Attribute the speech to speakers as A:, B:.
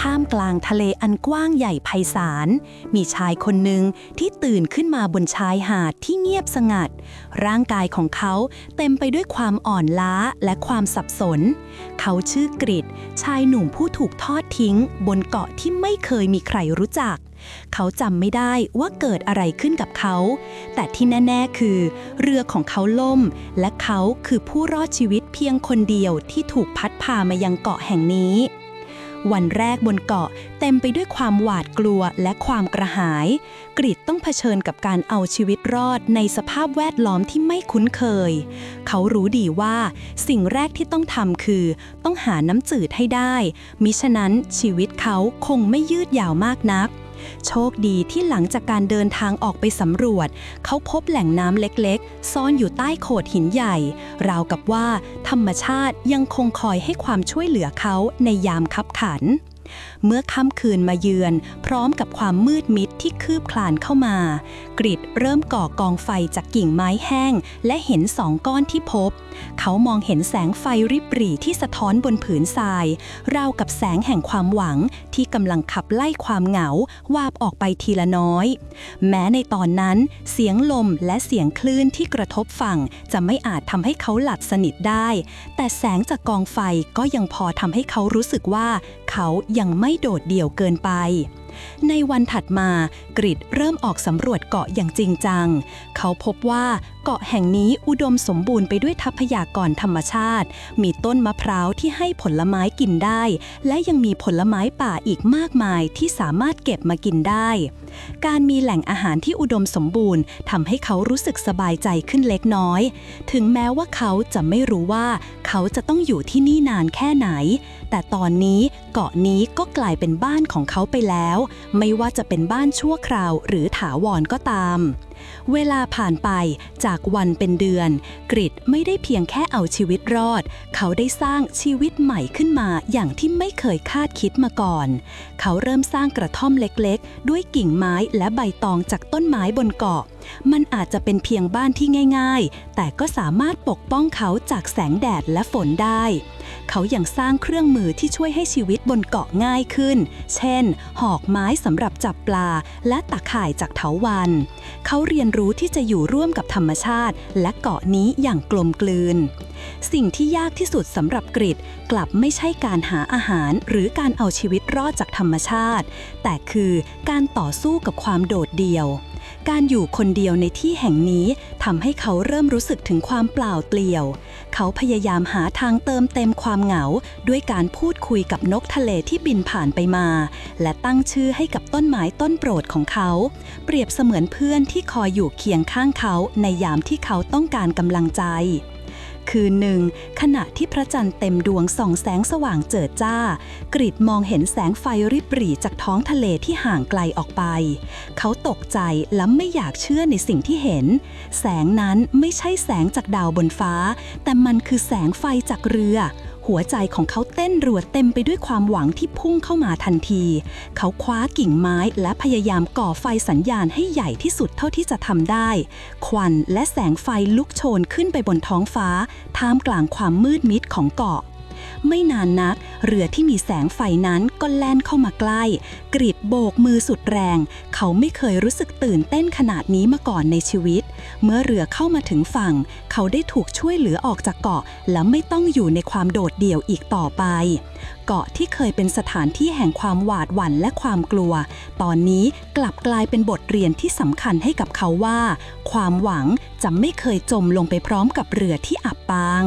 A: ท่ามกลางทะเลอันกว้างใหญ่ไพศาล มีชายคนหนึ่งที่ตื่นขึ้นมาบนชายหาดที่เงียบสงัด ร่างกายของเขาเต็มไปด้วยความอ่อนล้าและความสับสน เขาชื่อกริดชายหนุ่มผู้ถูกทอดทิ้ง บนเกาะที่ไม่เคยมีใครรู้จัก เขาจำไม่ได้ว่าเกิดอะไรขึ้นกับเขา แต่ที่แน่ ๆ คือ เรือของเขาล่ม และเขาคือผู้รอดชีวิตเพียงคนเดียวที่ถูกพัดพามายังเกาะแห่งนี้ วันแรกบนเกาะเต็มไปด้วยความหวาดกลัวและความกระหาย กริดต้องเผชิญกับการเอาชีวิตรอดในสภาพแวดล้อมที่ไม่คุ้นเคย เขารู้ดีว่าสิ่งแรกที่ต้องทำคือ ต้องหาน้ำจืดให้ได้ มิฉะนั้นชีวิตเขาคงไม่ยืดยาวมากนัก โชคดีที่หลังจากการเดินทางออกไปสำรวจ เขาพบแหล่งน้ำเล็กๆ ซ่อนอยู่ใต้โขดหินใหญ่ ราวกับว่าธรรมชาติยังคงคอยให้ความช่วยเหลือเขาในยามคับขัน เมื่อค่ำคืนมาเยือน พร้อมกับความมืดมิดที่คืบคลานเข้ามา กริดเริ่มก่อกองไฟจากกิ่งไม้แห้ง และเห็นสองก้อนที่พบ เขามองเห็นแสงไฟริบหรี่ที่สะท้อนบนผืนทราย ราวกับแสงแห่งความหวังที่กำลังขับไล่ความเหงาวาบออกไปทีละน้อย แม้ในตอนนั้น เสียงลมและเสียงคลื่นที่กระทบฝั่ง จะไม่อาจทำให้เขาหลับสนิทได้ แต่แสงจากกองไฟก็ยังพอทำให้เขารู้สึกว่าเขายังไม่โดดเดี่ยวเกินไป ในวันถัดมากริดเริ่มออกสำรวจเกาะอย่างจริงจัง เขาพบว่าเกาะแห่งนี้อุดมสมบูรณ์ไปด้วยทรัพยากรธรรมชาติ มีต้นมะพร้าวที่ให้ผลไม้กินได้ และยังมีผลไม้ป่าอีกมากมายที่สามารถเก็บมากินได้ การมีแหล่งอาหารที่อุดมสมบูรณ์ทำให้เขารู้สึกสบายใจขึ้นเล็กน้อย ถึงแม้ว่าเขาจะไม่รู้ว่าเขาจะต้องอยู่ที่นี่นานแค่ไหน แต่ตอนนี้เกาะนี้ก็กลายเป็นบ้านของเขาไปแล้วไม่ว่าจะเป็นบ้านชั่วคราวหรือถาวรก็ตาม เวลาผ่านไปจากวันเป็นเดือน กริดไม่ได้เพียงแค่เอาชีวิตรอด เขาได้สร้างชีวิตใหม่ขึ้นมาอย่างที่ไม่เคยคาดคิดมาก่อน เขาเริ่มสร้างกระท่อมเล็กๆ ด้วยกิ่งไม้และใบตองจากต้นไม้บนเกาะ มันอาจจะเป็นเพียงบ้านที่ง่าย ๆ แต่ก็สามารถปกป้องเขาจากแสงแดดและฝนได้ เขายัางสร้างเครื่องมือที่ช่วยให้ชีวิตบนเกาะง่ายขึ้น เช่น หอกไม้สำหรับจับปลา และตะข่ายจากเถาวัน เขาเรียนรู้ที่จะอยู่ร่วมกับธรรมชาติ และเกาะนี้อย่างกลมกลืน สิ่งที่ยากที่สุดสำหรับกริดกลับไม่ใช่การหาอาหาร หรือการเอาชีวิตรอดจากธรรมชาติ แต่คือการต่อสู้กับความโดดเดี่ยว การอยู่คนเดียวในที่แห่งนี้ทำให้เขาเริ่มรู้สึกถึงความเปล่าเปลี่ยว เขาพยายามหาทางเติมเต็มความเหงา ด้วยการพูดคุยกับนกทะเลที่บินผ่านไปมา และตั้งชื่อให้กับต้นไม้ต้นโปรดของเขา เปรียบเสมือนเพื่อนที่คอยอยู่เคียงข้างเขาในยามที่เขาต้องการกำลังใจ คืนหนึ่ง ขณะที่พระจันทร์เต็มดวงส่องแสงสว่างเจิดจ้า กริดมองเห็นแสงไฟริบหรี่จากท้องทะเลที่ห่างไกลออกไป เขาตกใจและไม่อยากเชื่อในสิ่งที่เห็น แสงนั้นไม่ใช่แสงจากดาวบนฟ้า แต่มันคือแสงไฟจากเรือ หัวใจของเขา นรัวเต็มไปด้วยความหวังที่พุ่งเข้ามาทันที เขาคว้ากิ่งไม้และพยายามก่อไฟสัญญาณให้ใหญ่ที่สุดเท่าที่จะทำได้ ควันและแสงไฟลุกโชนขึ้นไปบนท้องฟ้า ท่ามกลางความมืดมิดของเกาะ ไม่นานนัก เรือที่มีแสงไฟนั้นก็แล่นเข้ามาใกล้ กรีดโบกมือสุดแรง เขาไม่เคยรู้สึกตื่นเต้นขนาดนี้มาก่อนในชีวิต เมื่อเรือเข้ามาถึงฝั่ง เขาได้ถูกช่วยเหลือออกจากเกาะ และไม่ต้องอยู่ในความโดดเดี่ยวอีกต่อไป เกาะที่เคยเป็นสถานที่แห่งความหวาดหวั่นและความกลัว ตอนนี้กลับกลายเป็นบทเรียนที่สำคัญให้กับเขาว่า ความหวังจะไม่เคยจมลงไปพร้อมกับเรือที่อับปาง